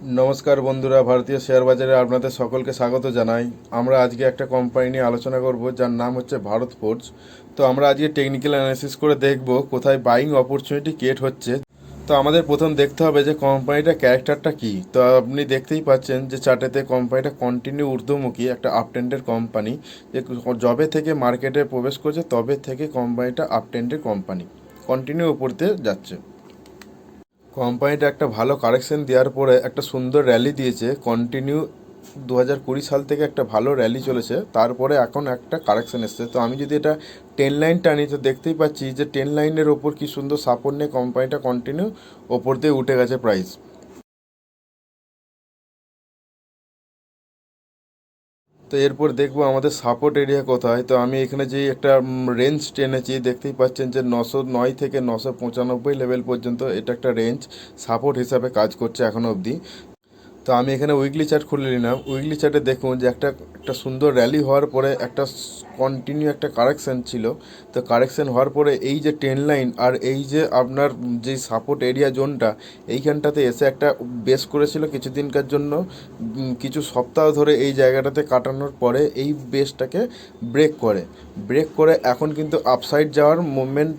নমস্কার বন্ধুরা, ভারতীয় শেয়ার বাজারে আপনাদের সকলকে স্বাগত জানাই। আমরা আজকে একটা কোম্পানি নিয়ে আলোচনা করব, যার নাম হচ্ছে ভারত ফোর্জ তো আমরা আজকে টেকনিক্যাল অ্যানালিসিস করে দেখব কোথায় বাইং অপরচুনিটি ক্রিয়েট হচ্ছে। তো আমাদের প্রথম দেখতে হবে যে কোম্পানিটার ক্যারেক্টারটা কী। তো আপনি দেখতেই পাচ্ছেন যে চার্টেতে কোম্পানিটা কন্টিনিউ ঊর্ধ্বমুখী, একটা আপটেন্ডের কোম্পানি যে জবে থেকে মার্কেটে প্রবেশ করছে, তবে থেকে কোম্পানিটা আপটেন্ডের কোম্পানি কন্টিনিউ উপরতে যাচ্ছে। কোম্পানিটা একটা ভালো কারেকশন দেওয়ার পরে একটা সুন্দর র্যালি দিয়েছে। কন্টিনিউ দু হাজার কুড়ি সাল থেকে একটা ভালো র্যালি চলেছে। তারপরে এখন একটা কারেকশন এসছে। তো আমি যদি এটা টেন লাইন টানি, তো দেখতেই পাচ্ছি যে টেন লাইনের ওপর কী সুন্দর সাপোর্ট নিয়ে কোম্পানিটা কন্টিনিউ ওপর দিয়ে উঠে গেছে প্রাইস তো এরপর দেখব আমাদের সাপোর্ট এরিয়া কোথায়। তো আমি এখানে যে একটা রেঞ্জ টেনেছি, দেখতেই পাচ্ছেন যে নশো নয় থেকে নশো পঁচানব্বই লেভেল পর্যন্ত এটা একটা রেঞ্জ সাপোর্ট হিসাবে কাজ করছে এখনও অবধি। তো আমি এখানে উইকলি চার্ট খুলে নিলাম। উইকলি চার্টে দেখুন যে একটা একটা সুন্দর র্যালি হওয়ার পরে একটা কন্টিনিউ একটা কারেকশন ছিল। তো কারেকশন হওয়ার পরে এই যে টেন লাইন আর এই যে আপনার যে সাপোর্ট এরিয়া জোনটা এইখানটাতে এসে একটা বেস করেছিল কিছুদিনকার জন্য। কিছু সপ্তাহ ধরে এই জায়গাটাতে কাটানোর পরে এই বেসটাকে ব্রেক করে। ব্রেক করে এখন কিন্তু আপসাইড যাওয়ার মুভমেন্ট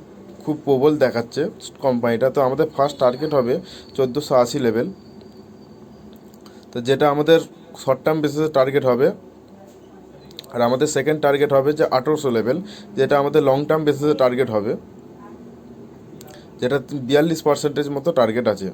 খুব প্রবল দেখাচ্ছে। কোম্পানিটা তো আমাদের ফার্স্ট টার্গেট হবে চোদ্দোশো আশি লেভেল তো যেটা আমাদের শর্ট টার্ম বেসিসে টার্গেট হবে, আর আমাদের সেকেন্ড টার্গেট হবে যে আঠেরোশো লেভেল যেটা আমাদের লং টার্ম বেসিসে টার্গেট হবে, যেটা বিয়াল্লিশ পার্সেন্টেজ মতো টার্গেট আছে।